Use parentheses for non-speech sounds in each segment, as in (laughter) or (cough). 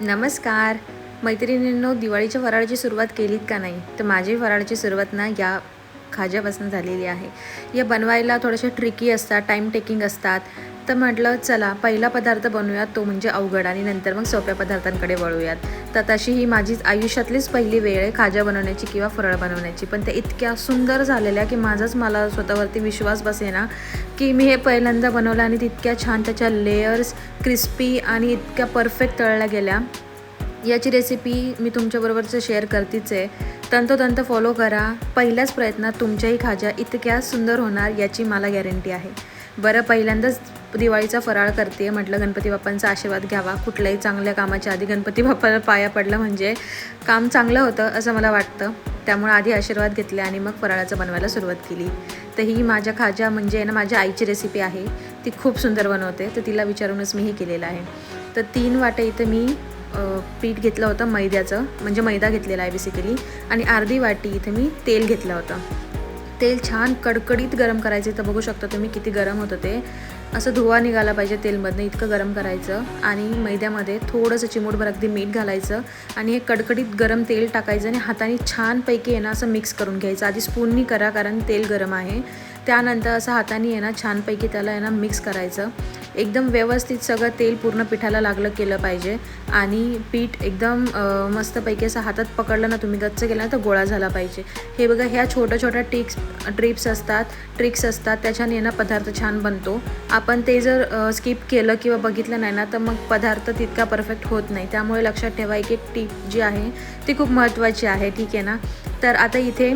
नमस्कार. मैत्रिणींनो दिवाळीच्या फराळाची सुरुवात केलीत का नाही? तर माझी फराळाची सुरुवात ना या खाज्यापासून झालेली आहे. या बनवायला थोड्याशा ट्रिकी असतात टाईम टेकिंग असतात. तर म्हटलं चला पहिला पदार्थ बनवूयात तो म्हणजे अवघड आणि नंतर मग सोप्या पदार्थांकडे वळूयात. तर तशी ही माझी आयुष्यातलीच पहिली वेळ आहे खाजा बनवण्याची किंवा फरळ बनवण्याची. पण त्या इतक्या सुंदर झालेल्या की माझाच मला स्वतःवरती विश्वास बसेना की मी हे पहिल्यांदा बनवलं आणि तितक्या छान त्याच्या लेयर्स क्रिस्पी आणि इतक्या परफेक्ट तळल्या गेल्या. याची रेसिपी मी तुमच्याबरोबरचं शेअर करतेच आहे तंतोतंत फॉलो करा. पहिल्याच प्रयत्नात तुमच्याही खाज्या इतक्या सुंदर होणार याची मला गॅरंटी आहे. बरं पहिल्यांदाच दिवाळीचा फराळ करते. म्हटलं गणपती बाप्पांचा आशीर्वाद घ्यावा. कुठल्याही चांगल्या कामाच्या आधी गणपती बाप्पाला पाया पडलं म्हणजे काम चांगलं होतं असं मला वाटतं. त्यामुळे आधी आशीर्वाद घेतले आणि मग फराळाचं बनवायला सुरुवात केली. तर ही माझ्या खाज्या म्हणजे ना माझ्या आईची रेसिपी आहे. ती खूप सुंदर बनवते. तर तिला विचारूनच मी हे केलेलं आहे. तर तीन वाटे इथं मी पीठ घेतलं होतं मैद्याचं. म्हणजे मैदा घेतलेला आहे बेसिकली आणि अर्धी वाटी इथे मी तेल घेतलं होतं. तेल छान कडकडीत गरम करायचं तर बघू शकता तुम्ही किती गरम होतं ते. असं धुवा निघाला पाहिजे तेलमधनं इतकं गरम करायचं. आणि मैद्यामध्ये थोडंसं चिमूटभर अगदी मीठ घालायचं. आणि हे कडकडीत गरम तेल टाकायचं आणि हाताने छानपैकी आहे ना असं मिक्स करून घ्यायचं. आधी स्पूननी करा कारण तेल गरम आहे. त्यानंतर असं हाताने आहे ना छानपैकी त्याला आहे ना मिक्स करायचं. एकदम व्यवस्थित सगळं तेल पूर्ण पिठाला लागलं केलं पाहिजे. आणि पीठ एकदम मस्तपैकी असं हातात पकडलं ना तुम्ही गच्च केलं ना तर गोळा झाला पाहिजे. हे बघा ह्या छोट्या छोट्या टिक्स ट्रिप्स असतात ट्रिक्स असतात त्याच्याने ना पदार्थ छान बनतो. आपण ते जर स्किप केलं किंवा बघितलं नाही ना तर मग पदार्थ तितका परफेक्ट होत नाही. त्यामुळे लक्षात ठेवा एक एक टीप जी आहे ती खूप महत्त्वाची आहे ठीक आहे ना? तर आता इथे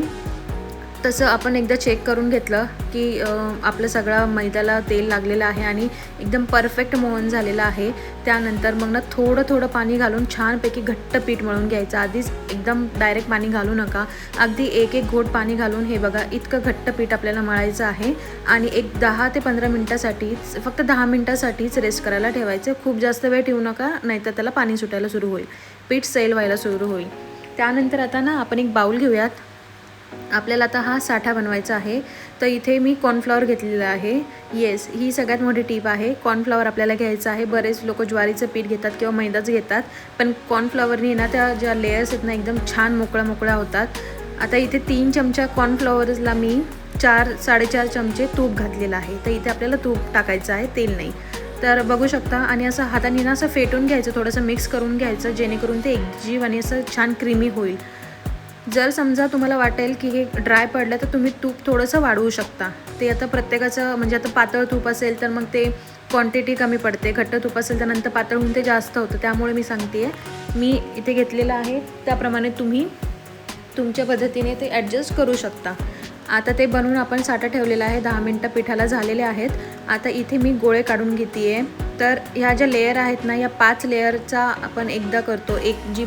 तसं आपण एकदा चेक करून घेतलं की आपलं सगळं मैद्याला तेल लागलेलं आहे आणि एकदम परफेक्ट मोहन झालेलं आहे. त्यानंतर मग ना थोडं थोडं पाणी घालून छानपैकी घट्ट पीठ मळून घ्यायचं. आधीच एकदम डायरेक्ट पाणी घालू नका. अगदी एक एक घोट पाणी घालून हे बघा इतकं घट्ट पीठ आपल्याला मळायचं आहे. आणि एक दहा ते पंधरा मिनटासाठीच फक्त दहा मिनटासाठीच रेस्ट करायला ठेवायचं. खूप जास्त वेळ ठेवू नका नाहीतर त्याला पाणी सुटायला सुरू होईल. पीठ सैल व्हायला सुरू होईल. त्यानंतर आता ना आपण एक बाऊल घेऊयात. आपल्याला आता हा साठा बनवायचा आहे. तर इथे मी कॉर्नफ्लॉवर घेतलेलं आहे. येस ही सगळ्यात मोठी टीप आहे. कॉर्नफ्लॉवर आपल्याला घ्यायचं आहे. बरेच लोक ज्वारीचं पीठ घेतात किंवा मैदाच घेतात. पण कॉर्नफ्लॉवरने ना त्या ज्या लेयर्स आहेत ना एकदम छान मोकळ्या मोकळ्या होतात. आता इथे तीन चमचा कॉर्नफ्लॉवरला मी चार साडेचार चमचे तूप घातलेलं आहे. तर इथे आपल्याला तूप टाकायचं आहे. तेल नाही. तर बघू शकता आणि असं हाताने ना असं फेटून घ्यायचं थोडंसं मिक्स करून घ्यायचं जेणेकरून ते एकजीव आणि असं छान क्रीमी होईल. जर समजा तुम्हाला वाटेल की हे ड्राय पडलं तर तुम्ही तूप थोडंसं वाढवू शकता. ते आता प्रत्येकाचं म्हणजे आता पातळ तूप असेल तर मग ते क्वांटिटी कमी पडते. घट्ट तूप असेल तर नंतर पातळ होऊन ते जास्त होतं. त्यामुळे मी सांगते मी इथे घेतलेलं आहे. त्याप्रमाणे तुम्ही तुमच्या पद्धतीने ते ॲडजस्ट करू शकता. आता ते बनवून आपण साठा ठेवलेला आहे. दहा मिनटं पिठाला झालेले आहेत. आता इथे मी गोळे काढून घेते आहे तर ह्या ज्या लेयर आहेत ना या पाच लेअरचा आपण एकदा करतो. एक जी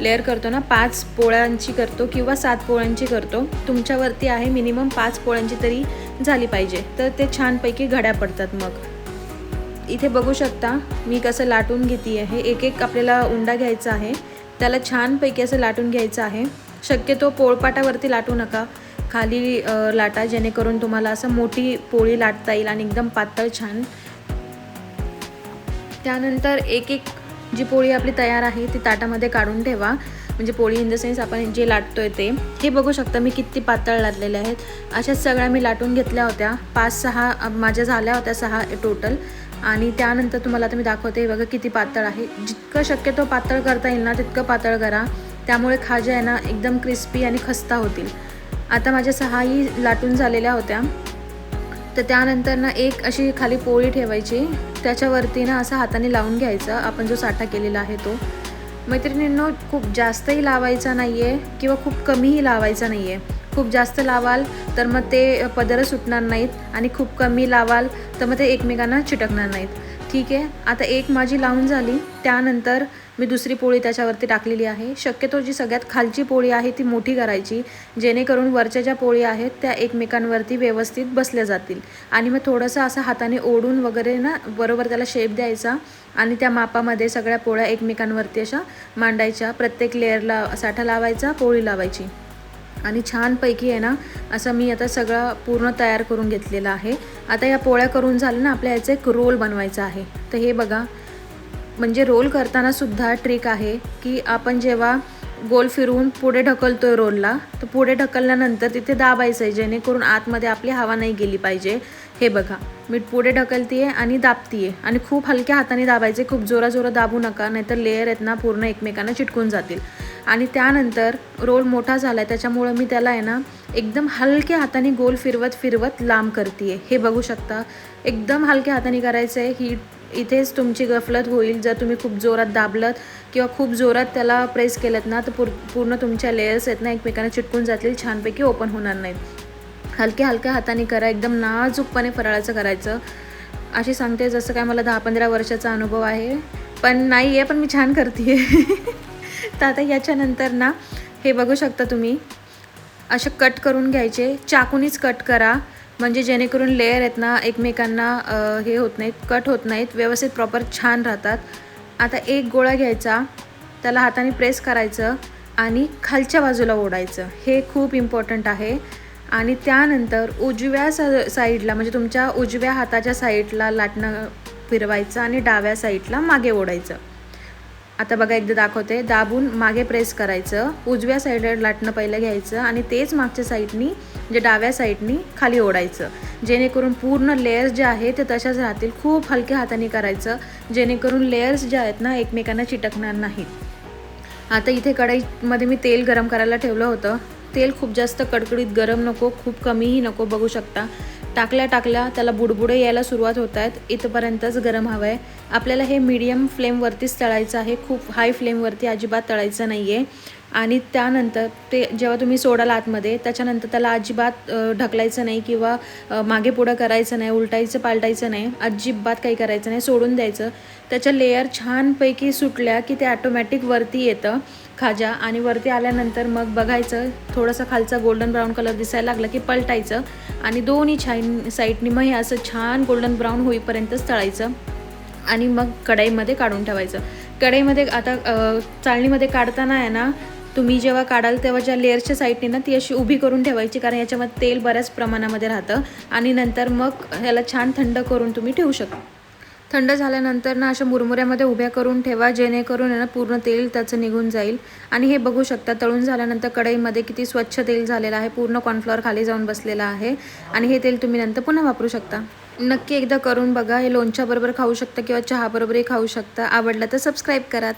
लेअर करतो ना पाच पोळ्यांची करतो किंवा सात पोळ्यांची करतो. तुमच्यावरती आहे मिनिमम पाच पोळ्यांची तरी झाली पाहिजे. तर ते छानपैकी घड्या पडतात मग. इथे बघू शकता मी कसं लाटून घेते आहे. एक एक आपल्याला उंडा घ्यायचा आहे. त्याला छानपैकी असं लाटून घ्यायचं आहे. शक्यतो पोळपाटावरती लाटू नका. खाली लाटा जेणेकरून तुम्हाला असं मोठी पोळी लाटता येईल आणि एकदम पातळ छान. त्यानंतर एक एक जी पोळी आपली तयार आहे ती ताटामध्ये काढून ठेवा. म्हणजे पोळी इन द सेन्स आपण जे लाटतोय ते. हे बघू शकता मी किती पातळ लाटलेले आहेत. अशाच सगळ्या मी लाटून घेतल्या होत्या. पाच सहा माझ्या झाल्या होत्या सहा टोटल आणि त्यानंतर तुम्हाला आता मी दाखवते बघा किती पातळ आहे. जितकं शक्यतो पातळ करता येईल ना तितकं पातळ करा. त्यामुळे खाज्या आहे ना एकदम क्रिस्पी आणि खस्ता होतील. आता माझ्या सहाही लाटून झालेल्या होत्या. तर त्यानंतर ना एक अशी खाली पोळी ठेवायची. त्याच्यावरती ना असं हाताने लावून घ्यायचं. आपण जो साठा केलेला आहे तो. मैत्रिणींनो खूप जास्तही लावायचा नाही आहे किंवा खूप कमीही लावायचा नाही आहे खूप जास्त लावाल तर मग ते पदरं सुटणार नाहीत आणि खूप कमी लावाल तर मग ते एकमेकांना चिटकणार नाहीत. ठीक आहे? आता एक माझी लावून झाली. त्यानंतर मी दुसरी पोळी त्याच्यावरती टाकलेली आहे. शक्यतो जी सगळ्यात खालची पोळी आहे ती मोठी करायची जेणेकरून वरच्या ज्या पोळी आहेत त्या एकमेकांवरती व्यवस्थित बसल्या जातील. आणि मग थोडंसं असं हाताने ओढून वगैरे ना बरोबर त्याला शेप द्यायचा आणि त्या मापामध्ये सगळ्या पोळ्या एकमेकांवरती अशा मांडायच्या. प्रत्येक लेअरला साठा लावायचा पोळी लावायची. आणि छानपैकी आहे ना असं मी आता सगळं पूर्ण तयार करून घेतलेलं आहे. आता या पोळ्या करून झालं ना आपल्या याचं एक रोल बनवायचा आहे. तर हे बघा म्हणजे रोल करताना सुद्धा ट्रिक आहे की आपण जेव्हा गोल फिरवून पुढे ढकलतो आहे रोलला तर पुढे ढकलल्यानंतर तिथे दाबायचं आहे जेणेकरून आतमध्ये आपली हवा नाही गेली पाहिजे. हे बघा मी पुढे ढकलतीये आणि दाबतीये आणि खूप हलक्या हाताने दाबायचे खूप जोराजोरा दाबू नका नाहीतर लेअर आहेत ना पूर्ण एकमेकांना चिटकून जातील. आणि त्यानंतर रोल मोठा झाला आहे त्याच्यामुळं मी त्याला आहे ना एकदम हलक्या हाताने गोल फिरवत फिरवत लांब करते आहे हे बघू शकता एकदम हलक्या हाताने करायचं आहे ही इथेच तुमची गफलत होईल. जर तुम्ही खूप जोरात दाबलत किंवा खूप जोरात त्याला प्रेस केलं ना तर पूर पूर्ण तुमच्या लेयर्स आहेत ना एकमेकांना चिटकून जातील छानपैकी ओपन होणार नाहीत. हलक्या हलक्या हाताने करा एकदम नाजूकपणे फराळाचं करायचं. अशी सांगते जसं काय मला दहा पंधरा वर्षाचा अनुभव आहे. पण नाही आहे पण मी छान करते (laughs) तर आता याच्यानंतर ना हे बघू शकता तुम्ही. असे कट करून घ्यायचे. चाकूनीच कट करा. म्हणजे जेणेकरून लेअर आहेत ना एकमेकांना हे होत नाहीत कट होत नाहीत व्यवस्थित प्रॉपर छान राहतात. आता एक गोळा घ्यायचा त्याला हाताने प्रेस करायचं आणि खालच्या बाजूला ओढायचं. हे खूप इम्पॉर्टंट आहे. आणि त्यानंतर उजव्या सा साईडला म्हणजे तुमच्या उजव्या हाताच्या साईडला लाटणं फिरवायचं आणि डाव्या साईडला मागे ओढायचं. आता बघा एकदा दाखवते. दाबून मागे प्रेस करायचं. उजव्या साईडला लाटणं पहिलं घ्यायचं आणि तेच मागच्या साईडनी म्हणजे डाव्या साईडनी खाली ओढायचं. जेणेकरून पूर्ण लेयर्स जे आहे ते तशाच राहतील. खूप हलक्या हाताने करायचं. जेणेकरून लेयर्स जे आहेत ना एकमेकांना चिटकणार नाहीत. आता इथे कढईमध्ये मी तेल गरम करायला ठेवलं होतं. तेल खूप जास्त कडकडीत गरम नको खूप कमीही नको बघू शकता. टाकल्या टाकल्या त्याला बुडबुडे यायला सुरुवात होत आहेत. इथंपर्यंतच गरम हवं आहे आपल्याला हे मीडियम फ्लेमवरतीच तळायचं आहे. खूप हाय फ्लेमवरती अजिबात तळायचं नाही आहे आणि त्यानंतर ते जेव्हा तुम्ही सोडाल आतमध्ये त्याच्यानंतर त्याला अजिबात ढकलायचं नाही किंवा मागे पुढं करायचं नाही उलटायचं पालटायचं नाही अजिबात काही करायचं नाही सोडून द्यायचं. त्याच्या लेयर छानपैकी सुटल्या की ते ॲटोमॅटिक वरती येतं. खाजा आणि वरती आल्यानंतर मग बघायचं थोडंसं खालचा गोल्डन ब्राऊन कलर दिसायला लागला की पलटायचं आणि दोन्ही छान साईडनी मग हे असं छान गोल्डन ब्राऊन होईपर्यंतच तळायचं आणि मग कढईमध्ये काढून ठेवायचं. कढईमध्ये आता चाळणीमध्ये काढताना आहे ना तुम्ही जेव्हा काढाल तेव्हा ज्या लेअरच्या साईडने ना ती अशी उभी करून ठेवायची कारण याच्यामध्ये तेल बऱ्याच प्रमाणामध्ये राहतं आणि नंतर मग ह्याला छान थंड करून तुम्ही ठेवू शकता. थंड झाल्यानंतर ना अशा मुरमुऱ्यामध्ये उभ्या करून ठेवा जेणेकरून आहे ना पूर्ण तेल त्याचं निघून जाईल. आणि हे बघू शकता तळून झाल्यानंतर कढईमध्ये किती स्वच्छ तेल झालेलं आहे पूर्ण कॉर्नफ्लॉवर खाली जाऊन बसलेलं आहे. आणि हे तेल तुम्ही नंतर पुन्हा वापरू शकता. नक्की एकदा करून बघा हे लोणच्याबरोबर खाऊ शकता किंवा चहाबरोबरही खाऊ शकता. आवडलं तर सबस्क्राईब करा.